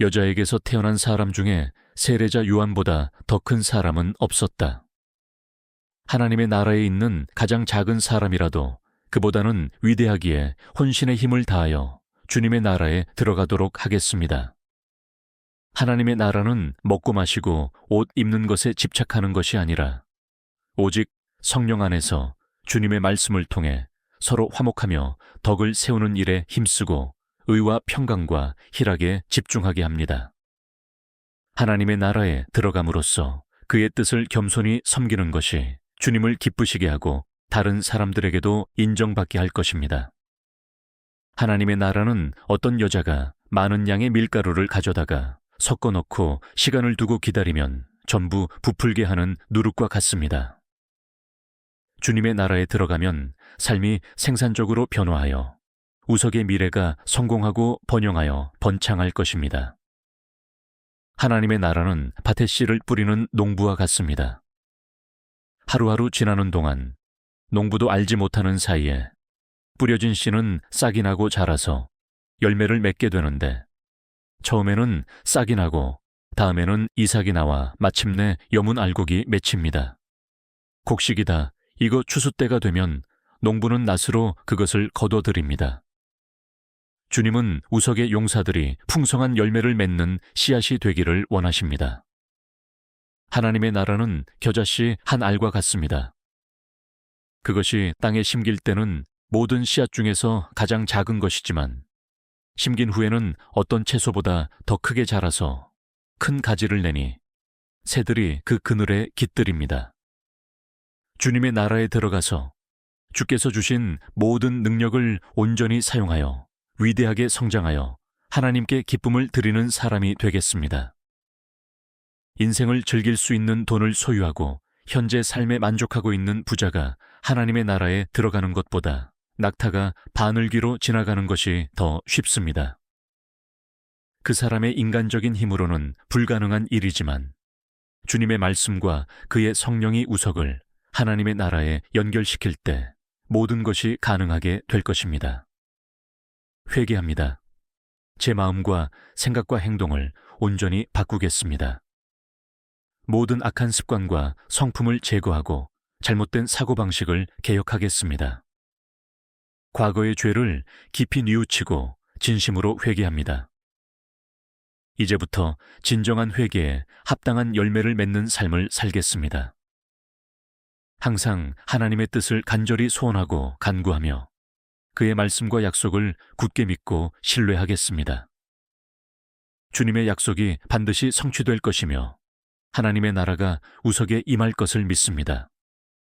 여자에게서 태어난 사람 중에 세례자 요한보다 더 큰 사람은 없었다. 하나님의 나라에 있는 가장 작은 사람이라도 그보다는 위대하기에 혼신의 힘을 다하여 주님의 나라에 들어가도록 하겠습니다. 하나님의 나라는 먹고 마시고 옷 입는 것에 집착하는 것이 아니라 오직 성령 안에서 주님의 말씀을 통해 서로 화목하며 덕을 세우는 일에 힘쓰고 의와 평강과 희락에 집중하게 합니다. 하나님의 나라에 들어감으로써 그의 뜻을 겸손히 섬기는 것이 주님을 기쁘시게 하고 다른 사람들에게도 인정받게 할 것입니다. 하나님의 나라는 어떤 여자가 많은 양의 밀가루를 가져다가 섞어 넣고 시간을 두고 기다리면 전부 부풀게 하는 누룩과 같습니다. 주님의 나라에 들어가면 삶이 생산적으로 변화하여 우석의 미래가 성공하고 번영하여 번창할 것입니다. 하나님의 나라는 밭에 씨를 뿌리는 농부와 같습니다. 하루하루 지나는 동안 농부도 알지 못하는 사이에 뿌려진 씨는 싹이 나고 자라서 열매를 맺게 되는데 처음에는 싹이 나고 다음에는 이삭이 나와 마침내 여문 알곡이 맺힙니다. 곡식이다. 이거 추수 때가 되면 농부는 낫으로 그것을 거둬들입니다. 주님은 우석의 용사들이 풍성한 열매를 맺는 씨앗이 되기를 원하십니다. 하나님의 나라는 겨자씨 한 알과 같습니다. 그것이 땅에 심길 때는 모든 씨앗 중에서 가장 작은 것이지만 심긴 후에는 어떤 채소보다 더 크게 자라서 큰 가지를 내니 새들이 그 그늘에 깃들입니다. 주님의 나라에 들어가서 주께서 주신 모든 능력을 온전히 사용하여 위대하게 성장하여 하나님께 기쁨을 드리는 사람이 되겠습니다. 인생을 즐길 수 있는 돈을 소유하고 현재 삶에 만족하고 있는 부자가 하나님의 나라에 들어가는 것보다 낙타가 바늘귀로 지나가는 것이 더 쉽습니다. 그 사람의 인간적인 힘으로는 불가능한 일이지만 주님의 말씀과 그의 성령이 우석을 하나님의 나라에 연결시킬 때 모든 것이 가능하게 될 것입니다. 회개합니다. 제 마음과 생각과 행동을 온전히 바꾸겠습니다. 모든 악한 습관과 성품을 제거하고 잘못된 사고방식을 개혁하겠습니다. 과거의 죄를 깊이 뉘우치고 진심으로 회개합니다. 이제부터 진정한 회개에 합당한 열매를 맺는 삶을 살겠습니다. 항상 하나님의 뜻을 간절히 소원하고 간구하며 그의 말씀과 약속을 굳게 믿고 신뢰하겠습니다. 주님의 약속이 반드시 성취될 것이며 하나님의 나라가 우석에 임할 것을 믿습니다.